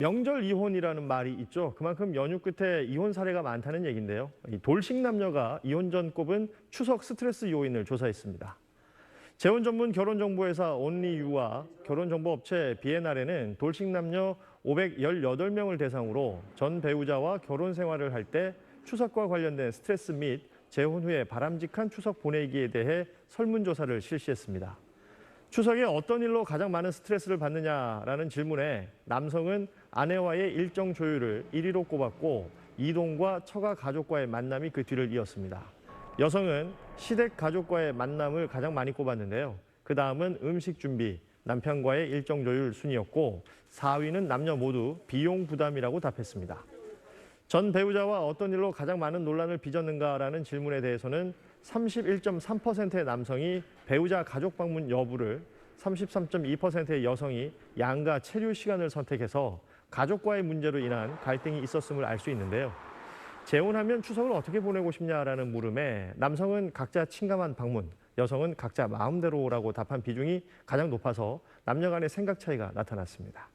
명절 이혼이라는 말이 있죠. 그만큼 연휴 끝에 이혼 사례가 많다는 얘기인데요. 이 돌식 남녀가 이혼 전 꼽은 추석 스트레스 요인을 조사했습니다. 재혼 전문 결혼 정보 회사 온리유와 결혼 정보 업체 비엔알에는 돌식 남녀 518명을 대상으로 전 배우자와 결혼 생활을 할 때 추석과 관련된 스트레스 및 재혼 후에 바람직한 추석 보내기에 대해 설문조사를 실시했습니다. 추석에 어떤 일로 가장 많은 스트레스를 받느냐라는 질문에 남성은 아내와의 일정 조율을 1위로 꼽았고 이동과 처가 가족과의 만남이 그 뒤를 이었습니다. 여성은 시댁 가족과의 만남을 가장 많이 꼽았는데요. 그 다음은 음식 준비, 남편과의 일정 조율 순이었고 4위는 남녀 모두 비용 부담이라고 답했습니다. 전 배우자와 어떤 일로 가장 많은 논란을 빚었는가라는 질문에 대해서는 31.3%의 남성이 배우자 가족 방문 여부를 33.2%의 여성이 양가 체류 시간을 선택해서 가족과의 문제로 인한 갈등이 있었음을 알 수 있는데요. 재혼하면 추석을 어떻게 보내고 싶냐라는 물음에 남성은 각자 친감한 방문, 여성은 각자 마음대로라고 답한 비중이 가장 높아서 남녀 간의 생각 차이가 나타났습니다.